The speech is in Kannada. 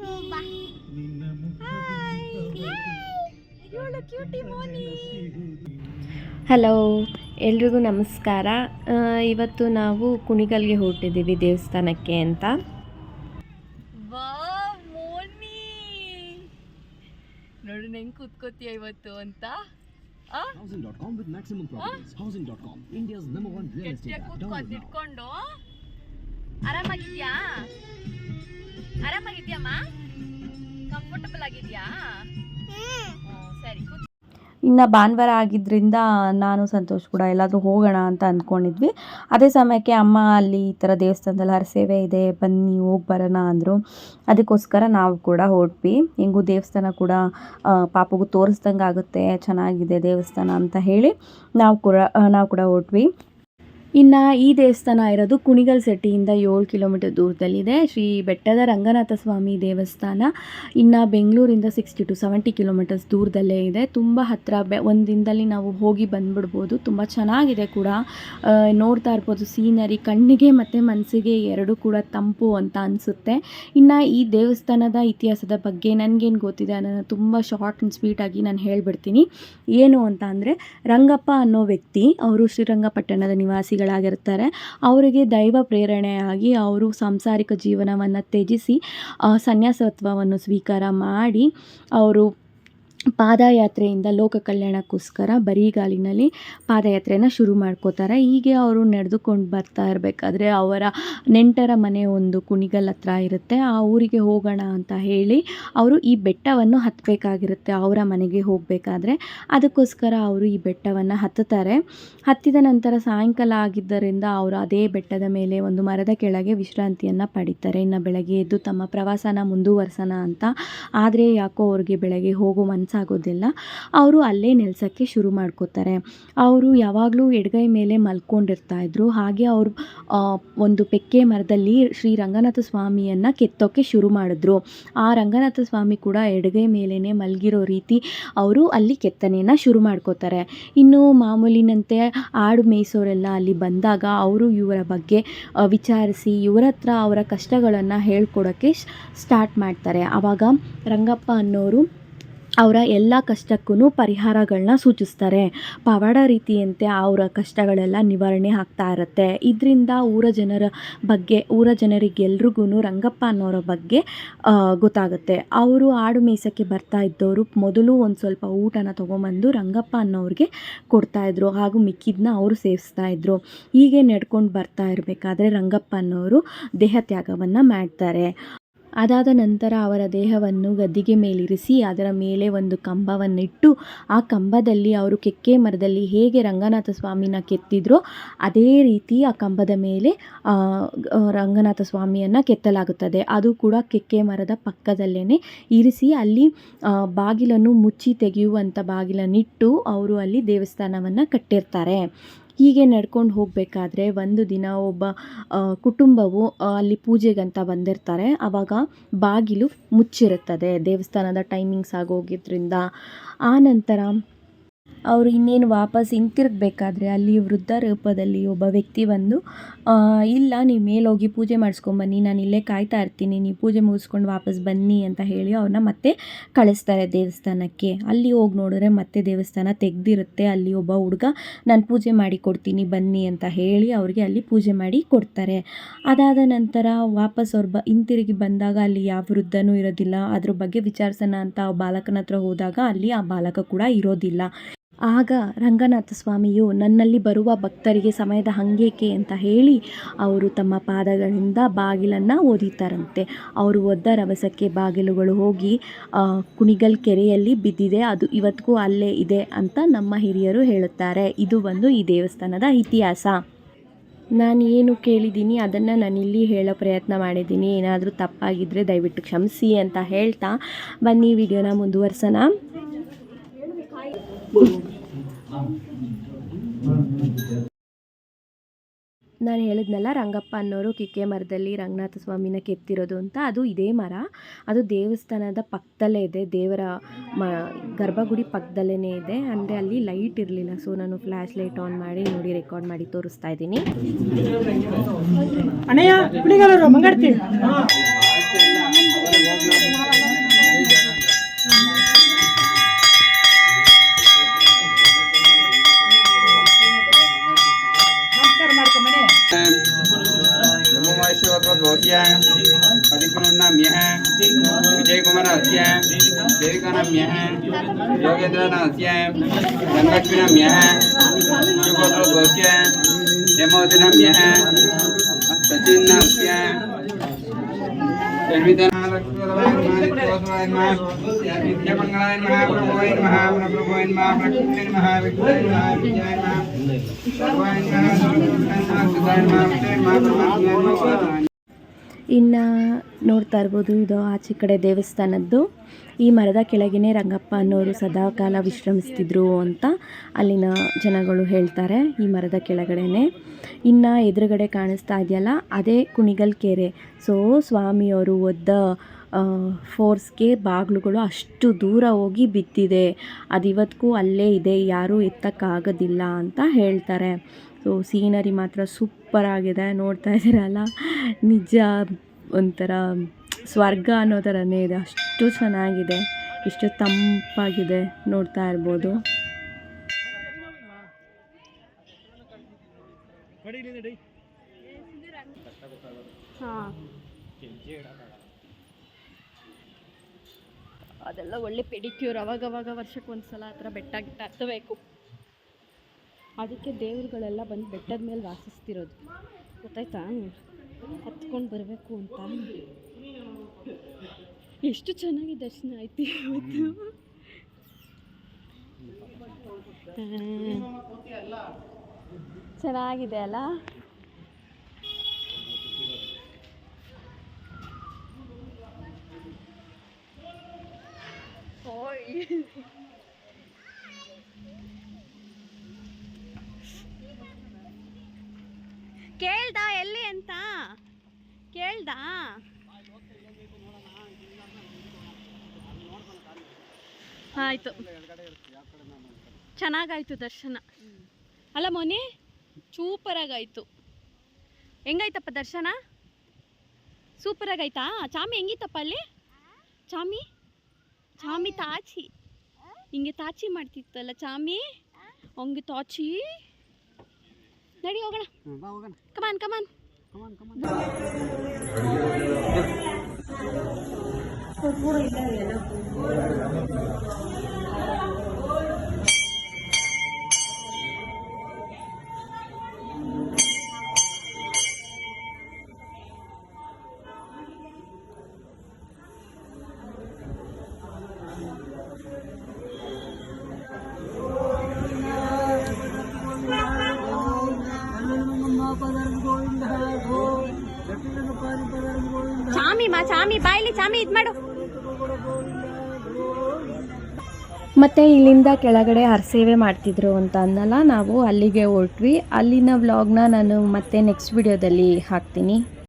ಶೋಭಾ. ಇವಳು ಕ್ಯೂಟಿ ಮೋನಿ ಹಲೋ ಎಲ್ರಿಗೂ ನಮಸ್ಕಾರ. ಇವತ್ತು ನಾವು ಕುಣಿಗಲ್ಗೆ ಹೊರಟಿದ್ದೀವಿ ದೇವಸ್ಥಾನಕ್ಕೆ ಅಂತ. ನೋಡು ಹೆಂಗ್ ಕೂತ್ಕೋತೀಯ ಇವತ್ತು ಅಂತ? ಆ? Housing.com with maximum properties. Housing.com, India's number one real estate ಗಟ್ಟಿಯಾಗಿ app. ಕೂತ್ಕೊ Download now. ಇಟ್ಕೊಂಡು ಆರಾಮಾಗಿದ್ಯಾ? ಆರಾಮಾಗಿದ್ಯಮ್ಮ ಕಂಫರ್ಟಬಲ್ ಆಗಿದ್ಯಾ ಸರಿ. ಇನ್ನು ಭಾನುವಾರ ಆಗಿದ್ದರಿಂದ ನಾನು ಸಂತೋಷ್ ಕೂಡ ಎಲ್ಲಾದರೂ ಹೋಗೋಣ ಅಂತ ಅಂದ್ಕೊಂಡಿದ್ವಿ. ಅದೇ ಸಮಯಕ್ಕೆ ಅಮ್ಮ ಅಲ್ಲಿ ಈ ಥರ ದೇವಸ್ಥಾನದಲ್ಲಿ ಹರಸೇವೆ ಇದೆ ಬನ್ನಿ ಹೋಗಿ ಬರೋಣ ಅಂದರು. ಅದಕ್ಕೋಸ್ಕರ ನಾವು ಕೂಡ ಹೊರಟ್ವಿ. ಹೆಂಗೂ ದೇವಸ್ಥಾನ ಕೂಡ ಪಾಪಗೂ ತೋರಿಸ್ದಂಗೆ ಆಗುತ್ತೆ ಚೆನ್ನಾಗಿದೆ ದೇವಸ್ಥಾನ ಅಂತ ಹೇಳಿ ನಾವು ಕೂಡ ನಾವು ಕೂಡ ಹೊರಟ್ವಿ. ಇನ್ನು ಈ ದೇವಸ್ಥಾನ ಇರೋದು ಕುಣಿಗಲ್ ಸೆಟ್ಟಿಯಿಂದ ಏಳು ಕಿಲೋಮೀಟರ್ ದೂರದಲ್ಲಿದೆ. ಶ್ರೀ ಬೆಟ್ಟದ ರಂಗನಾಥ ಸ್ವಾಮಿ ದೇವಸ್ಥಾನ. ಇನ್ನು ಬೆಂಗಳೂರಿಂದ ಸಿಕ್ಸ್ಟಿ ಟು ಸೆವೆಂಟಿ ಕಿಲೋಮೀಟರ್ಸ್ ದೂರದಲ್ಲೇ ಇದೆ. ತುಂಬ ಹತ್ತಿರ ಬೆ, ಒಂದು ದಿನದಲ್ಲಿ ನಾವು ಹೋಗಿ ಬಂದ್ಬಿಡ್ಬೋದು. ತುಂಬ ಚೆನ್ನಾಗಿದೆ ಕೂಡ. ನೋಡ್ತಾ ಇರ್ಬೋದು, ಸೀನರಿ, ಕಣ್ಣಿಗೆ ಮತ್ತು ಮನಸ್ಸಿಗೆ ಎರಡೂ ಕೂಡ ತಂಪು ಅಂತ ಅನಿಸುತ್ತೆ. ಇನ್ನು ಈ ದೇವಸ್ಥಾನದ ಇತಿಹಾಸದ ಬಗ್ಗೆ ನನಗೇನು ಗೊತ್ತಿದೆ ಅನ್ನೋದು ತುಂಬ ಶಾರ್ಟ್ ಆ್ಯಂಡ್ ಸ್ವೀಟಾಗಿ ನಾನು ಹೇಳಿಬಿಡ್ತೀನಿ. ಏನು ಅಂತ ಅಂದರೆ, ರಂಗಪ್ಪ ಅನ್ನೋ ವ್ಯಕ್ತಿ, ಅವರು ಶ್ರೀರಂಗಪಟ್ಟಣದ ನಿವಾಸಿಗಳಾಗಿರ್ತಾರೆ ಅವರಿಗೆ ದೈವ ಪ್ರೇರಣೆಯಾಗಿ ಅವರು ಸಾಂಸಾರಿಕ ಜೀವನವನ್ನು ತ್ಯಜಿಸಿ ಸನ್ಯಾಸತ್ವವನ್ನು ಸ್ವೀಕಾರ ಮಾಡಿ ಅವರು ಪಾದಯಾತ್ರೆಯಿಂದ ಲೋಕ ಕಲ್ಯಾಣಕ್ಕೋಸ್ಕರ ಬರಿಗಾಲಿನಲ್ಲಿ ಪಾದಯಾತ್ರೆಯನ್ನು ಶುರು ಮಾಡ್ಕೋತಾರೆ. ಹೀಗೆ ಅವರು ನಡೆದುಕೊಂಡು ಬರ್ತಾ ಇರಬೇಕಾದ್ರೆ ಅವರ ನೆಂಟರ ಮನೆ ಒಂದು ಕುಣಿಗಲ್ ಹತ್ರ ಇರುತ್ತೆ. ಆ ಊರಿಗೆ ಹೋಗೋಣ ಅಂತ ಹೇಳಿ ಅವರು ಈ ಬೆಟ್ಟವನ್ನು ಹತ್ತಬೇಕಾಗಿರುತ್ತೆ ಅವರ ಮನೆಗೆ ಹೋಗಬೇಕಾದ್ರೆ. ಅದಕ್ಕೋಸ್ಕರ ಅವರು ಈ ಬೆಟ್ಟವನ್ನು ಹತ್ತುತ್ತಾರೆ. ಹತ್ತಿದ ನಂತರ ಸಾಯಂಕಾಲ ಆಗಿದ್ದರಿಂದ ಅವರು ಅದೇ ಬೆಟ್ಟದ ಮೇಲೆ ಒಂದು ಮರದ ಕೆಳಗೆ ವಿಶ್ರಾಂತಿಯನ್ನು ಪಡಿತಾರೆ. ಇನ್ನು ಬೆಳಗ್ಗೆ ಎದ್ದು ತಮ್ಮ ಪ್ರವಾಸನ ಮುಂದುವರ್ಸೋಣ ಅಂತ. ಆದರೆ ಯಾಕೋ ಅವ್ರಿಗೆ ಬೆಳಗ್ಗೆ ಹೋಗೋ ಮನಸ್ಸಾಗೋದಿಲ್ಲ ಅವರು ಅಲ್ಲೇ ನೆಲೆಸೋಕ್ಕೆ ಶುರು ಮಾಡ್ಕೋತಾರೆ. ಅವರು ಯಾವಾಗಲೂ ಎಡಗೈ ಮೇಲೆ ಮಲ್ಕೊಂಡಿರ್ತಾ ಇದ್ರು ಹಾಗೆ ಅವರು ಒಂದು ಪೆಕ್ಕೆ ಮರದಲ್ಲಿ ಶ್ರೀ ರಂಗನಾಥ ಸ್ವಾಮಿಯನ್ನು ಕೆತ್ತೋಕ್ಕೆ ಶುರು ಮಾಡಿದ್ರು. ಆ ರಂಗನಾಥ ಸ್ವಾಮಿ ಕೂಡ ಎಡಗೈ ಮೇಲೇ ಮಲಗಿರೋ ರೀತಿ ಅವರು ಅಲ್ಲಿ ಕೆತ್ತನೆಯನ್ನು ಶುರು ಮಾಡ್ಕೋತಾರೆ. ಇನ್ನು ಮಾಮೂಲಿನಂತೆ ಆಡು ಮೇಯಿಸೋರೆಲ್ಲ ಅಲ್ಲಿ ಬಂದಾಗ ಅವರು ಇವರ ಬಗ್ಗೆ ವಿಚಾರಿಸಿ ಇವರ ಹತ್ರ ಅವರ ಕಷ್ಟಗಳನ್ನು ಹೇಳ್ಕೊಡೋಕ್ಕೆ ಸ್ಟಾರ್ಟ್ ಮಾಡ್ತಾರೆ. ಆವಾಗ ರಂಗಪ್ಪ ಅನ್ನೋರು ಅವರ ಎಲ್ಲ ಕಷ್ಟಕ್ಕೂ ಪರಿಹಾರಗಳನ್ನ ಸೂಚಿಸ್ತಾರೆ. ಪವಾಡ ರೀತಿಯಂತೆ ಅವರ ಕಷ್ಟಗಳೆಲ್ಲ ನಿವಾರಣೆ ಆಗ್ತಾ ಇರುತ್ತೆ. ಇದರಿಂದ ಊರ ಜನರ ಬಗ್ಗೆ, ಊರ ಜನರಿಗೆಲ್ರಿಗೂ ರಂಗಪ್ಪ ಅನ್ನೋರ ಬಗ್ಗೆ ಗೊತ್ತಾಗುತ್ತೆ. ಅವರು ಆಡು ಮೀಸಕ್ಕೆ ಬರ್ತಾ ಇದ್ದವರು ಮೊದಲು ಒಂದು ಸ್ವಲ್ಪ ಊಟನ ತೊಗೊಂಬಂದು ರಂಗಪ್ಪ ಅನ್ನೋರಿಗೆ ಕೊಡ್ತಾಯಿದ್ರು ಹಾಗೂ ಮಿಕ್ಕಿದ್ನ ಅವರು ಸೇವಿಸ್ತಾ ಇದ್ರು. ಹೀಗೆ ನಡ್ಕೊಂಡು ಬರ್ತಾ ಇರಬೇಕಾದ್ರೆ ರಂಗಪ್ಪ ಅನ್ನೋರು ದೇಹ ತ್ಯಾಗವನ್ನು ಮಾಡ್ತಾರೆ. ಅದಾದ ನಂತರ ಅವರ ದೇಹವನ್ನು ಗದ್ದಿಗೆ ಮೇಲಿರಿಸಿ, ಅದರ ಮೇಲೆ ಒಂದು ಕಂಬವನ್ನಿಟ್ಟು, ಆ ಕಂಬದಲ್ಲಿ ಅವರು ಕೆಕ್ಕೆ ಮರದಲ್ಲಿ ಹೇಗೆ ರಂಗನಾಥ ಸ್ವಾಮಿನ ಕೆತ್ತಿದ್ರೋ, ಅದೇ ರೀತಿ ಆ ಕಂಬದ ಮೇಲೆ ರಂಗನಾಥ ಸ್ವಾಮಿಯನ್ನು ಕೆತ್ತಲಾಗುತ್ತದೆ. ಅದು ಕೂಡ ಕೆಕ್ಕೆ ಮರದ ಪಕ್ಕದಲ್ಲೇ ಇರಿಸಿ, ಅಲ್ಲಿ ಬಾಗಿಲನ್ನು ಮುಚ್ಚಿ ತೆಗೆಯುವಂಥ ಬಾಗಿಲನ್ನಿಟ್ಟು ಅವರು ಅಲ್ಲಿ ದೇವಸ್ಥಾನವನ್ನು ಕಟ್ಟಿರ್ತಾರೆ. ಹೀಗೆ ನಡ್ಕೊಂಡು ಹೋಗಬೇಕಾದ್ರೆ ಒಂದು ದಿನ ಒಬ್ಬ ಕುಟುಂಬವು ಅಲ್ಲಿ ಪೂಜೆಗಂತ ಬಂದಿರ್ತಾರೆ. ಆವಾಗ ಬಾಗಿಲು ಮುಚ್ಚಿರುತ್ತದೆ. ದೇವಸ್ಥಾನದ ಟೈಮಿಂಗ್ಸ್ ಆಗೋಗಿದ್ದರಿಂದ ಆ ನಂತರ ಅವರು ಇನ್ನೇನು ವಾಪಸ್ ಹಿಂತಿರುಗಬೇಕಾದ್ರೆ ಅಲ್ಲಿ ವೃದ್ಧ ರೂಪದಲ್ಲಿ ಒಬ್ಬ ವ್ಯಕ್ತಿ ಬಂದು ಇಲ್ಲ, ನೀವು ಮೇಲೋಗಿ ಪೂಜೆ ಮಾಡಿಸ್ಕೊಂಬನ್ನಿ, ನಾನು ಇಲ್ಲೇ ಕಾಯ್ತಾ ಇರ್ತೀನಿ, ನೀವು ಪೂಜೆ ಮುಗಿಸ್ಕೊಂಡು ವಾಪಸ್ ಬನ್ನಿ ಅಂತ ಹೇಳಿ ಅವ್ರನ್ನ ಮತ್ತೆ ಕಳಿಸ್ತಾರೆ ದೇವಸ್ಥಾನಕ್ಕೆ. ಅಲ್ಲಿ ಹೋಗಿ ನೋಡಿದ್ರೆ ಮತ್ತೆ ದೇವಸ್ಥಾನ ತೆಗ್ದಿರುತ್ತೆ, ಅಲ್ಲಿ ಒಬ್ಬ ಹುಡುಗ, ನಾನು ಪೂಜೆ ಮಾಡಿ ಕೊಡ್ತೀನಿ, ಬನ್ನಿ ಅಂತ ಹೇಳಿ ಅವ್ರಿಗೆ ಅಲ್ಲಿ ಪೂಜೆ ಮಾಡಿ ಕೊಡ್ತಾರೆ. ಅದಾದ ನಂತರ ವಾಪಸ್ ಅವ್ರು ಬ, ಹಿಂತಿರುಗಿ ಬಂದಾಗ ಅಲ್ಲಿ ಯಾವ ವೃದ್ಧನೂ ಇರೋದಿಲ್ಲ. ಅದ್ರ ಬಗ್ಗೆ ವಿಚಾರಿಸೋಣ ಅಂತ ಆ ಬಾಲಕನ ಹತ್ರ ಹೋದಾಗ ಅಲ್ಲಿ ಆ ಬಾಲಕ ಕೂಡ ಇರೋದಿಲ್ಲ. ಆಗ ರಂಗನಾಥ ಸ್ವಾಮಿಯು ನನ್ನಲ್ಲಿ ಬರುವ ಭಕ್ತರಿಗೆ ಸಮಯದ ಹಂಗೇಕೆ ಅಂತ ಹೇಳಿ ಅವರು ತಮ್ಮ ಪಾದಗಳಿಂದ ಬಾಗಿಲನ್ನು ಓದಿತಾರಂತೆ. ಅವರು ಒದ್ದ ರವಸಕ್ಕೆ ಬಾಗಿಲುಗಳು ಹೋಗಿ ಕುಣಿಗಲ್ ಕೆರೆಯಲ್ಲಿ ಬಿದ್ದಿದೆ, ಅದು ಇವತ್ತಿಗೂ ಅಲ್ಲೇ ಇದೆ ಅಂತ ನಮ್ಮ ಹಿರಿಯರು ಹೇಳುತ್ತಾರೆ. ಇದು ಒಂದು ಈ ದೇವಸ್ಥಾನದ ಇತಿಹಾಸ. ನಾನು ಏನು ಕೇಳಿದ್ದೀನಿ ಅದನ್ನು ನಾನು ಇಲ್ಲಿ ಹೇಳೋ ಪ್ರಯತ್ನ ಮಾಡಿದ್ದೀನಿ. ಏನಾದರೂ ತಪ್ಪಾಗಿದ್ದರೆ ದಯವಿಟ್ಟು ಕ್ಷಮಿಸಿ ಅಂತ ಹೇಳ್ತಾ ಬನ್ನಿ. ವಿಡಿಯೋನ ಮುಂದುವರ್ಸೋಣ. ನಾನು ಹೇಳಿದ್ನಲ್ಲ ರಂಗಪ್ಪ ಅನ್ನೋರು ಕಿಕ್ಕೆ ಮರದಲ್ಲಿ ರಂಗನಾಥ ಸ್ವಾಮಿನ ಕೆತ್ತಿರೋದು ಅಂತ. ಅದು ಇದೇ ಮರ. ಅದು ದೇವಸ್ಥಾನದ ಪಕ್ಕದಲ್ಲೇ ಇದೆ. ದೇವರ ಮ ಗರ್ಭಗುಡಿ ಪಕ್ಕದಲ್ಲೇ ಇದೆ. ಅಂದರೆ ಅಲ್ಲಿ ಲೈಟ್ ಇರಲಿಲ್ಲ. ಸೊ ನಾನು ಫ್ಲ್ಯಾಶ್ ಲೈಟ್ ಆನ್ ಮಾಡಿ ನೋಡಿ ರೆಕಾರ್ಡ್ ಮಾಡಿ ತೋರಿಸ್ತಾ ಇದ್ದೀನಿ. देविकानाम्यः योगेन्द्रनाथस्य धनलक्ष्मीनाम्यः शिवगोत्रद्वस्य हेमवतीनाम्यः सचिन्नाथस्य विद्यामङ्गलाय नमः प्रभुवाय नमः प्रभुवाय नमः प्रकृतिं नमः विष्णुवाय नमः विजयाय नमः सर्वाय नमः सर्वाय नमः सुधाय नमः विष्णुवाय नमः परमात्माय नमः ಇನ್ನು ನೋಡ್ತಾ ಇರ್ಬೋದು, ಇದು ಆಚೆ ಕಡೆ ದೇವಸ್ಥಾನದ್ದು. ಈ ಮರದ ಕೆಳಗೇ ರಂಗಪ್ಪ ಅನ್ನೋರು ಸದಾಕಾಲ ವಿಶ್ರಮಿಸ್ತಿದ್ರು ಅಂತ ಅಲ್ಲಿನ ಜನಗಳು ಹೇಳ್ತಾರೆ, ಈ ಮರದ ಕೆಳಗಡೆನೆ. ಇನ್ನು ಎದುರುಗಡೆ ಕಾಣಿಸ್ತಾ ಇದೆಯಲ್ಲ, ಅದೇ ಕುಣಿಗಲ್ ಕೆರೆ. ಸೊ ಸ್ವಾಮಿಯವರು ಒದ್ದ ಫೋರ್ಸ್ಗೆ ಬಾಗಿಲುಗಳು ಅಷ್ಟು ದೂರ ಹೋಗಿ ಬಿದ್ದಿದೆ. ಅದು ಇವತ್ತಿಗೂ ಅಲ್ಲೇ ಇದೆ, ಯಾರೂ ಎತ್ತಕ್ಕಾಗೋದಿಲ್ಲ ಅಂತ ಹೇಳ್ತಾರೆ. ಸೊ ಸೀನರಿ ಮಾತ್ರ ಸೂಪರ್ ಆಗಿದೆ, ನೋಡ್ತಾ ಇದ್ದೀರಲ್ಲ? ನಿಜ ಒಂಥರ ಸ್ವರ್ಗ ಅನ್ನೋ ಥರನೇ ಇದೆ. ಅಷ್ಟು ಚೆನ್ನಾಗಿದೆ, ಎಷ್ಟು ತಂಪಾಗಿದೆ ನೋಡ್ತಾ ಇರ್ಬೋದು. ಅದೆಲ್ಲ ಒಳ್ಳೆ ಪೆಡಿಕ್ಯೂರ್ ಅವಾಗವಾಗ ವರ್ಷಕ್ಕೆ ಒಂದ್ಸಲ ಆ ಥರ ಬೆಟ್ಟ ಗಿಟ್ಟ ಹತ್ತಬೇಕು. ಅದಕ್ಕೆ ದೇವ್ರುಗಳೆಲ್ಲ ಬಂದು ಬೆಟ್ಟದ ಮೇಲೆ ವಾಸಿಸ್ತಿರೋದು. ಗೊತ್ತಾಯ್ತಾ? ಹತ್ಕೊಂಡು ಬರಬೇಕು ಅಂತ. ಎಷ್ಟು ಚೆನ್ನಾಗಿ ದರ್ಶನ ಆಯ್ತು ಇವತ್ತು. ಚೆನ್ನಾಗಿದೆ ಅಲ್ಲ? ಕೇಳ್ದ ಎಲ್ಲಿ ಅಂತ? ಕೇಳ್ದ? ಆಯ್ತು. ಚೆನ್ನಾಗಾಯ್ತು ದರ್ಶನ. ಅಲ್ಲ ಮೊನ್ನೆ ಸೂಪರಾಗಾಯ್ತು. ಹೆಂಗಾಯ್ತಪ್ಪ ದರ್ಶನ? ಸೂಪರಾಗಾಯ್ತಾ? ಚಾಮಿ ಹೆಂಗಿತ್ತಪ್ಪ ಅಲ್ಲಿ? ಚಾಮಿ? ಚಾಮಿ ತಾಚಿ. ಹಿಂಗೆ ತಾಚಿ ಮಾಡ್ತಿತ್ತಲ್ಲ ಚಾಮಿ? ಹಂಗೆ ತಾಚಿ. ನಡಿ ಹೋಗೋಣ ಕಮಾನ್ ಕಮಾನ್ ಚಾಮಿ ಮಾ ಚಾಮಿ ಬಾಯ್ಲಿ ಚಾಮಿ ಇದ್ ಮಾಡು. ಮತ್ತೆ ಇಲ್ಲಿಂದ ಕೆಳಗಡೆ ಹರಸೇವೆ ಮಾಡ್ತಿದ್ರು ಅಂತ ಅಂದಲ್ಲ ನಾವು ಅಲ್ಲಿಗೆ ಹೊರಟ್ವಿ. ಅಲ್ಲಿನ ವ್ಲಾಗ್ನ ನಾನು ಮತ್ತೆ ನೆಕ್ಸ್ಟ್ ವಿಡಿಯೋದಲ್ಲಿ ಹಾಕ್ತೀನಿ.